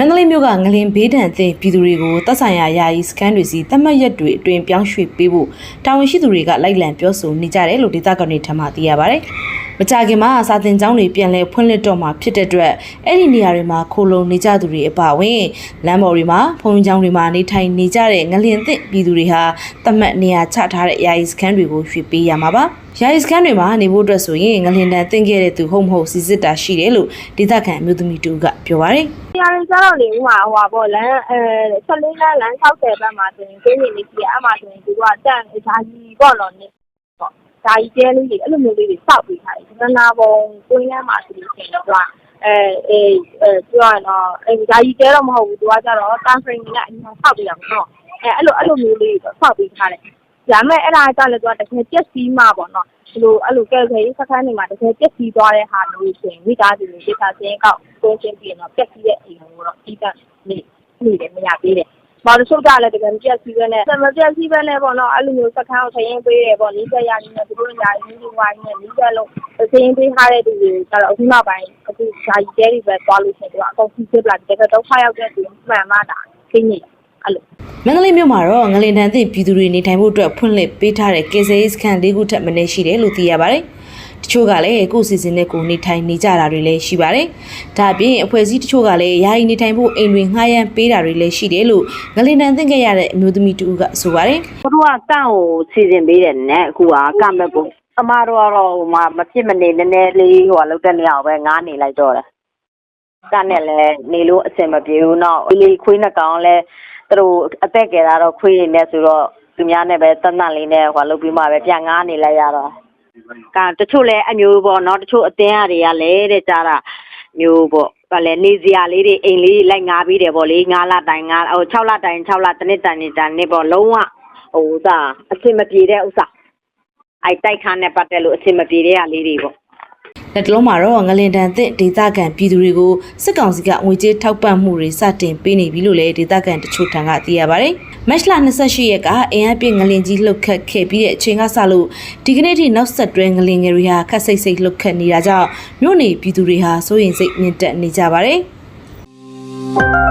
မန္တလေးမြို့ကငလင်ဘေးဒဏ်အသင့်ပြည်သူတွေကိုတပ်ဆိုင်ရာယာယီစကန်တွေစီတတ်မှတ်ရက်တွေအတွင်ပြောင်းရွှေ့ပေးဖို့တာဝန်ရှိသူတွေကလိုက်လံပြောဆိုနေကြတယ်လို့ဒေသခံတွေထံမှသိရပါဗျ။ မကြခင်မှာစာတင်ကျောင်းတွေပြန်လဲဖွင့်လှစ်တော့မှာဖြစ်တဲ့အတွက်အဲ့ဒီနေရာတွေမှာခိုလုံနေကြသူတွေအပါအဝင်လမ်းပေါ်တွေမှာဖုန်ကျောင်းတွေမှာနေထိုင်နေကြတဲ့ငလင်အသင့်ပြည်သူတွေဟာတတ်မှတ်နေရာချထားတဲ့ယာယီစကန်တွေကိုရွှေ့ပေးရမှာပါ။ယာယီစကန်တွေမှာနေဖို့အတွက်ဆိုရင်ငလင်တန်တင်ခဲ့တဲ့သူဟုတ်မဟုတ်စီစစ်တာရှိတယ်လို့ဒေသခံအမျိုးသမီးတူကပြောပါရယ်။တရားရင်ကျတော့လေဥမာဟိုပါပေါ့လမ်းအဲ14လမ်းလမ်း60ဘက်မှာဆိုရင်ကိုင်းနေနေကြီးအဲ့မှာဆိုရင်သူကတန့်ဓာကြီးပေါ့နော်နေပေါ့ ဓာကြီးကျဲလေးတွေအဲ့လိုမျိုးလေးတွေစောက်ပြီးထားတယ်။ဒနာဘုံကိုင်းလမ်းမှာဆိုလို့ရှိရင်သူကအဲအဲအဲပြောရတော့အဲဓာကြီးကျဲတော့မဟုတ်ဘူးသူကကျတော့တန်ဖရင်နဲ့အရင်စောက်ပြီးတာပေါ့နော်။အဲအဲ့လိုအဲ့လိုမျိုးလေးတွေစောက်ပြီးထားတယ်။ဒါပေမဲ့အဲ့ဒါကလည်းသူကတကယ်ပြက်စီးမှပေါ့နော်။ဒီလိုအဲ့လိုကဲခဲစခန်းတွေမှာတကယ်ပြက်စီးသွားတဲ့ဟာမျိုးဆိုရင်မိသားစုတွေဒေသစင်းကောက်ကိုင်းချင်းပြီးတော့ပြက်စီးတဲ့အိမ်ကိုတော့အီးကနေနေတယ်မရသေးတယ်။ ဘာလို့ဆိုကြလဲတကယ်ပြက်စီးပဲနဲ့မပြက်စီးပဲနဲ့ပေါ့နော်အဲ့လိုမျိုးစခန်းကိုထရင်ပေးတယ်ပေါ့နီးစက်ရနေတယ်သူတို့ညာရင်းကြီးဝိုင်းနဲ့နီးစက်လုံးစင်းပေးထားတဲ့သူတွေကျတော့အခုနောက်ပိုင်းအခုဓာကြီးတဲတွေပဲသွားလို့ရှိရင်သူကအကုန်စီးစစ်လာတယ်တော့ဒုက္ခရောက်တဲ့သူမှန်မှတာခင်းနေအဲ့လိုမန္တလေးမြို့မှာတော့ငလင်တန်သည့်ပြည်သူတွေနေထိုင်ဖို့အတွက်ဖွင့်လှစ်ပေးထားတဲ့ကေဆေးစခန်း၄ခုထပ်မင်းရှိတယ်လို့သိရပါတယ်။ တချို့ကလည်းကိုယ့်စီစဉ်နဲ့ကိုယ်နေထိုင်နေကြတာတွေလည်းရှိပါတယ်။ဒါအပြင်အဖွဲ့အစည်းတချို့ကလည်းယာယီနေထိုင်ဖို့အိမ်တွေငှားရမ်းပေးတာတွေလည်းရှိတယ်လို့ငလင်တန်သင့်ခဲ့ရတဲ့အမျိုးသမီးတူကဆိုပါတယ်။သူတို့ကကန့်ကိုစီစဉ်ပေးတယ်နဲ့အခုကကန့်မဲ့ကိုအမတို့ကတော့ဟိုမှာမဖြစ်မနေနည်းနည်းလေးဟိုလောက်တဲ့နေရာကိုပဲငားနေလိုက်တော့တယ်ကန့်နဲ့လည်းနေလို့အဆင်မပြေဘူးနောက်လေးခွေးနှစ်ကောင်လည်းသူတို့အသက်ငယ်တာတော့ခွေးနေနေဆိုတော့သူများနဲ့ပဲတတ်တတ်လေးနဲ့ဟိုလုပ်ပြီးမှပဲပြန်ငားနေလိုက်ရတော့ ကတချို့လည်းအမျိုးပေါ့နော်တချို့အတင်းအတွေကလည်းတဲ့ကြားတာမျိုးပေါ့ဗာလဲနေစရာလေးတွေအိမ်လေးလိုက်ငားပြီးတယ်ပေါ့လေ9လတိုင်9ဟို6လတိုင်6လတစ်နှစ်တိုင်တိုင်နေပေါ့လုံးဝဟိုဥစားအဆင်မပြေတဲ့ဥစားအဲတိုက်ခန်းနဲ့ပတ်သက်လို့အဆင်မပြေတဲ့ဟာလေးတွေပေါ့လက်တလုံးမှာတော့ငလင်တန်သင့်ဒေသခံပြည်သူတွေကိုစစ်ကောင်စီကငွေကြေးထောက်ပံ့မှုတွေစတင်ပေးနေပြီလို့လည်းဒေသခံတချို့ထံကသိရပါတယ်။ မတ်လ28ရက်ကအင်အားပြည့်ငလင်ကြီးလှုပ်ခတ်ခဲ့ပြီးတဲ့အချိန်ကစလို့ဒီကနေ့ထိနောက်ဆက်တွဲငလင်ငယ်တွေဟာခက်စိတ်စိတ်လှုပ်ခတ်နေတာကြောင့်မြို့နေပြည်သူတွေဟာစိုးရိမ်စိတ်မြင့်တက်နေကြပါတယ်။